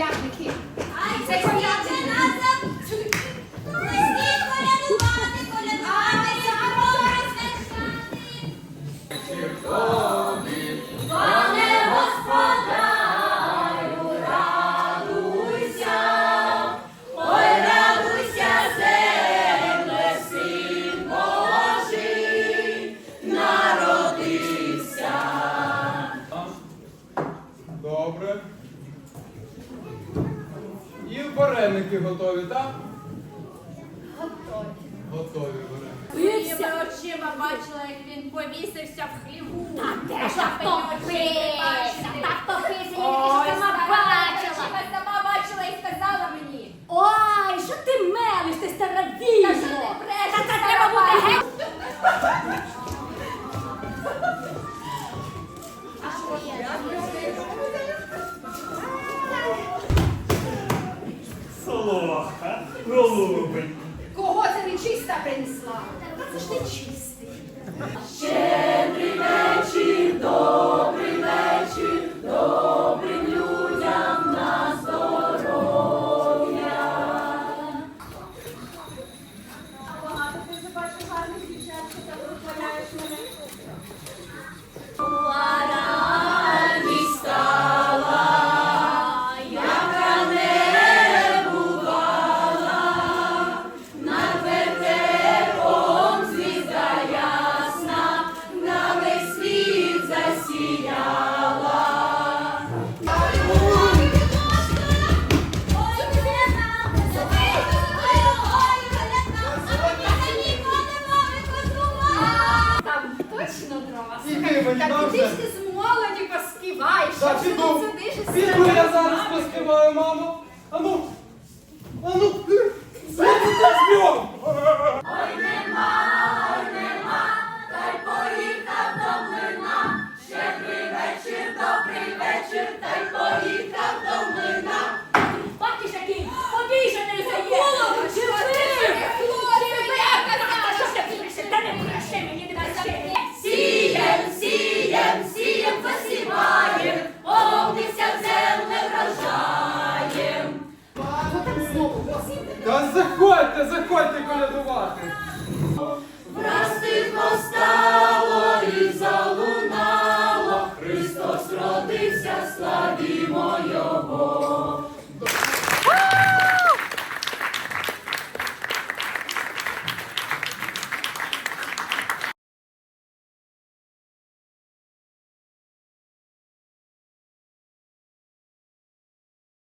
ยากไหมคิด вареники готові, так? Готові. Готові вареники. Своїми очима бачила, як він повісився в хліву. Та де ж топився? Так топився, я тільки сама бачила. Я сама бачила і сказала мені. Ой, що ти мелиш, ти стара відьмо? Не чистий. Дрова. Іди мені Так іди ж ти з молоді поспіваєш. Що ти тут сидиш і Піду я зараз поспіваю, мамо. Ану. Ану. Та заходьте, заходьте колядувати.